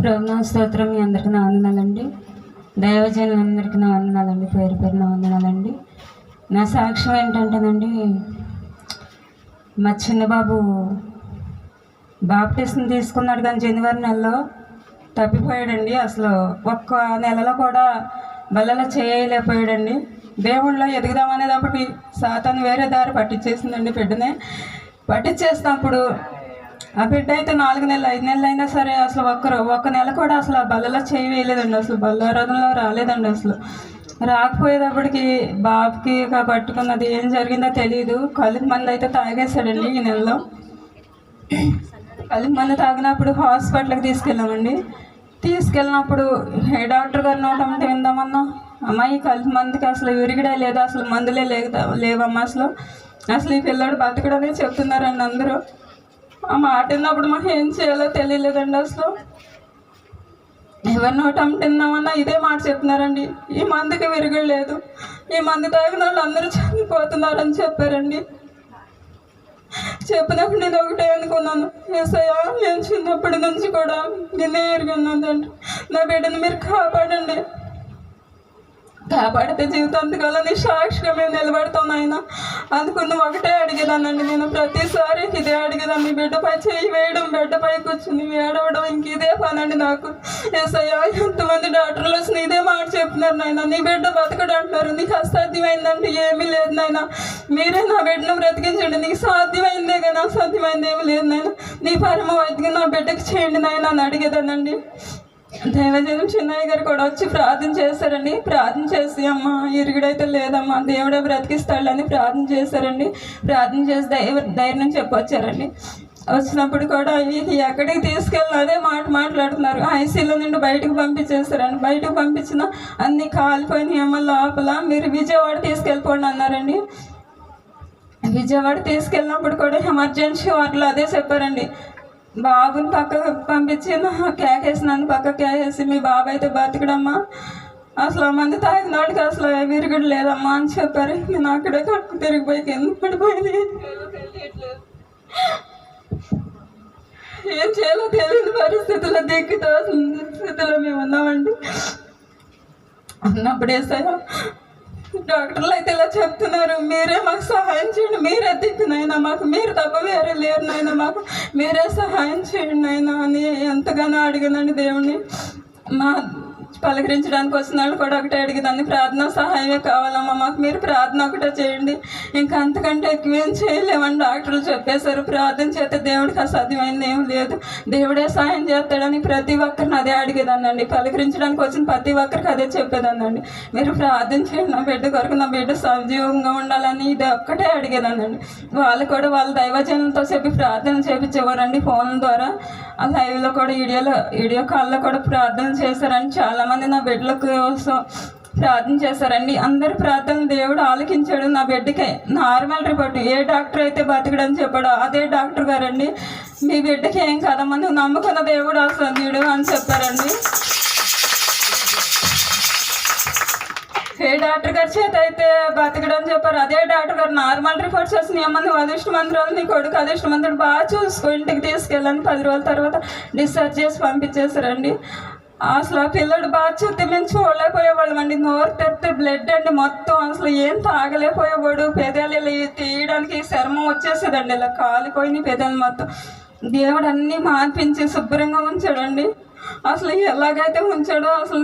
ప్రభుత్వ స్తోత్రం మీ అందరికీ నా వందనాలండి. దైవజనులందరికీ నా వందనాలండి. పేరు పేరు నా వందనాలండి. నా సాక్ష్యం ఏంటంటేనండి మా చిన్నబాబు బాప్టిస్ట్ని తీసుకున్నాడు కానీ జనవరి నెలలో తప్పిపోయాడండి. అసలు ఒక్క నెలలో కూడా బలలో చేయలేకపోయాడండి. దేవుళ్ళో ఎదుగుదామనేటప్పటికి సాతాను వేరే దారి పట్టించేసిందండి బిడ్డనే. పట్టించేసినప్పుడు ఆ బిడ్డ అయితే నాలుగు నెలలు ఐదు నెలలు అయినా సరే అసలు ఒక్క ఒక్క నెల కూడా అసలు ఆ బల్లలో చేయి వేయలేదండి అసలు. బల్లారాధనలో రాలేదండి అసలు. రాకపోయేటప్పటికి బాబుకి పట్టుకున్నది ఏం జరిగిందో తెలియదు కలుపు మంది అయితే తాగేశాడండి ఈ నెలలో. కలుపు మంది తాగినప్పుడు హాస్పిటల్కి తీసుకెళ్ళామండి. తీసుకెళ్ళినప్పుడు హే డాక్టర్ గారు నోట ఉంటే విందామన్నా అమ్మాయి కలుపు మందికి అసలు విరిగిడే లేదా అసలు మందులే లేదా లేవమ్మా అసలు. అసలు ఈ పిల్లడు బతకడమే చెప్తున్నారండి అందరూ. ఆ మాట విన్నప్పుడు మాకు ఏం చేయాలో తెలియలేదండి అసలు. ఎవరి నోట తిన్నామన్నా ఇదే మాట చెప్తున్నారండి. ఈ మందుకి విరగలేదు లేదు. ఈ మందు తాగిన వాళ్ళు అందరూ చనిపోతున్నారని చెప్పారండి. చెప్పినప్పుడు నేను ఒకటే అనుకున్నాను. ఏసయ్యా నేను చిన్నప్పటి నుంచి కూడా నిన్నే ఎరుగున్నానండి నా బిడ్డను మీరు కాపాడండి. కాపాడితే జీవితాంతకాలం నీ సాక్షిగా మేము నిలబడతాం ఆయన అందుకుని ఒకటే అడిగేదానండి నేను. ప్రతిసారి ఇదే అడిగేదాన్ని బిడ్డపై చేయి వేయడం బిడ్డపై కూర్చుని ఏడవడం ఇంక ఇదే పనండి నాకు. ఎస్ఐయా ఎంతమంది డాక్టర్లు వచ్చి ఇదే మాట చెప్తున్నారు నాయన. నీ బిడ్డ బతకడు అంటున్నారు నీకు అసాధ్యమైందంటే ఏమీ లేదు నాయన. మీరే నా బిడ్డను బ్రతికించండి నీకు సాధ్యమైందే కానీ అసాధ్యమైంది ఏమీ లేదు నాయన. నీ పరమ వైద్యం నా బిడ్డకి చేయండి నాయన అని అడిగేదానండి దైవజనం చిన్నయ్య గారు కూడా వచ్చి ప్రార్థన చేశారండి. ప్రార్థన చేసి అమ్మ ఇరుగుడైతే లేదమ్మా దేవుడే బ్రతికిస్తాడని ప్రార్థన చేశారండి. ప్రార్థన చేసి దైవ ధైర్యం చెప్పొచ్చారండి. వచ్చినప్పుడు కూడా ఇది ఎక్కడికి తీసుకెళ్ళిన అదే మాట మాట్లాడుతున్నారు. ఐసీలో నుండి బయటకు పంపించేస్తారండి బయటకు పంపించిన అన్ని కాలిపోయిన అమ్మ లోపల మీరు విజయవాడ తీసుకెళ్ళిపోండి అన్నారండి. విజయవాడ తీసుకెళ్ళినప్పుడు కూడా ఎమర్జెన్సీ వాటిలో అదే చెప్పారండి. బాబుని పక్కకు పంపించి నా కేకేసి నన్ను పక్క కేకేసి మీ బాబు అయితే బతికడమ్మా. అసలు ఆ మంది తాగిన వాడికి అసలు విరుగుడు లేదమ్మా అని చెప్పారు. నేను అక్కడే కట్టు తిరిగిపోయి కింద పడిపోయింది. ఏం చేయాలో తెలియని పరిస్థితుల్లో దిక్కుతో స్థితిలో మేము ఉన్నామండి. ఉన్నప్పుడు వేసాయో డాక్టర్లు అయితే ఇలా చెప్తున్నారు మీరే మాకు సహాయం చేయండి మీరే దిక్కునైనా మాకు మీరు తప్ప వేరే లేరు నాయన మాకు మీరే సహాయం చేయండి నాయన అని ఎంతగానో అడిగిందండి దేవుణ్ణి. మా పలకరించడానికి వచ్చిన వాళ్ళు కూడా ఒకటే అడిగిందండి ప్రార్థన సహాయమే కావాలమ్మా మాకు మీరు ప్రార్థన ఒకటే చేయండి. ఇంకా అంతకంటే ఎక్కువ ఏం చేయలేమని డాక్టర్లు చెప్పేశారు. ప్రార్థన చేస్తే దేవుడికి అసాధ్యమైంది ఏం లేదు. దేవుడే సహాయం చేస్తాడని ప్రతి ఒక్కరిని అదే అడిగేదానండి పలకరించడానికి వచ్చిన ప్రతి ఒక్కరికి అదే చెప్పేదానండి మీరు ప్రార్థన చేయండి నా బిడ్డ కొరకు నా బిడ్డ సజీవంగా ఉండాలని ఇది ఒక్కటే అడిగేదానండి వాళ్ళు కూడా వాళ్ళ దైవజనంతో చెప్పి ప్రార్థన చేపించేవారండి ఫోన్ ద్వారా. ఆ లైవ్లో కూడా వీడియోలో వీడియో కాల్లో కూడా ప్రార్థన చేశారని చాలా చాలామంది నా బిడ్డల కోసం ప్రార్థన చేశారండి అందరు ప్రార్థన దేవుడు ఆలకించాడు. నా బిడ్డకి నార్మల్ రిపోర్ట్. ఏ డాక్టర్ అయితే బతకడని చెప్పాడో అదే డాక్టర్ గారండి. మీ బిడ్డకి ఏం కదమ్మా నువ్వు నమ్ముకున్న దేవుడు అసలు అని చెప్పారండి. ఏ డాక్టర్ గారి చేత అయితే బతకడం చెప్పారు అదే డాక్టర్ గారు నార్మల్ రిపోర్ట్స్ వచ్చినాయి అమ్మ నువ్వు అదృష్టమంతురాలు నీ కొడుకు అదృష్టమంతుడు బాగా చూసుకో ఇంటికి తీసుకెళ్ళని పది రోజుల తర్వాత డిశ్చార్జ్ చేసి పంపించేశారండి. అసలు ఆ పిల్లడు బాగా చూస్తే మేము చూడలేకపోయేవాళ్ళం అండి. నోరు తెరితే బ్లడ్ అండి మొత్తం. అసలు ఏం తాగలేకపోయేవాడు. పెదాలు ఇలా తీయడానికి శర్మం వచ్చేసేదండి. ఇలా కాలిపోయినాయి పెదాలు మొత్తం. దేవుడు అన్నీ మార్పించి శుభ్రంగా ఉంచాడండి. అసలు ఎలాగైతే ఉంచాడో అసలు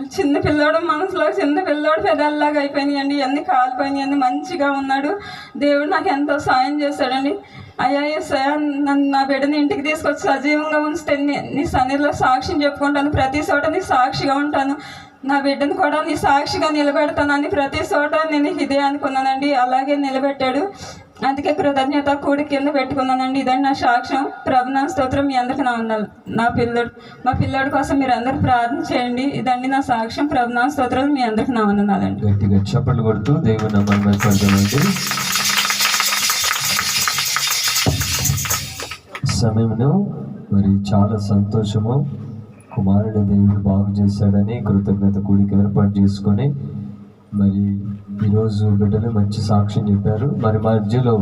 చిన్న పిల్లోడు మనసులో చిన్న పిల్లోడు పెదాల్లాగా అయిపోయినాయండి. ఇవన్నీ కాలిపోయినాయి అన్ని మంచిగా ఉన్నాడు. దేవుడు నాకు ఎంతో సాయం చేశాడండి. అయ్యా ఎస్ఐ నన్ను నా బిడ్డని ఇంటికి తీసుకొచ్చి సజీవంగా ఉంచితే నీ- నీ సన్నిధిలో సాక్ష్యం చెప్పుకుంటాను ప్రతి చోట నీ సాక్షిగా ఉంటాను. నా బిడ్డను కూడా నీ సాక్షిగా నిలబెడతానని ప్రతి చోట నేను ఇదే అనుకున్నానండి. అలాగే నిలబెట్టాడు. అందుకే కృతజ్ఞత కూడి కింద పెట్టుకున్నానండి. ఇదండి నా సాక్ష్యం. ప్రభునా స్తోత్రం. మీ అందరికి నా ఉన్నాను నా పిల్లడు మా పిల్లడి కోసం మీరు అందరూ ప్రార్థన చేయండి. ఇదండి నా సాక్ష్యం. ప్రభునా స్తోత్రం మీ అందరికి నా ఉన్నానండి గట్టిగా కొడుతూ దేవుని సమయంలో మరి చాలా సంతోషము. కుమారుడు దేవుడు బాగు చేశాడని కృతజ్ఞత కూడికి ఏర్పాటు చేసుకొని మరి ఈరోజు బిడ్డలు మంచి సాక్ష్యం చెప్పారు. మరి మధ్యలో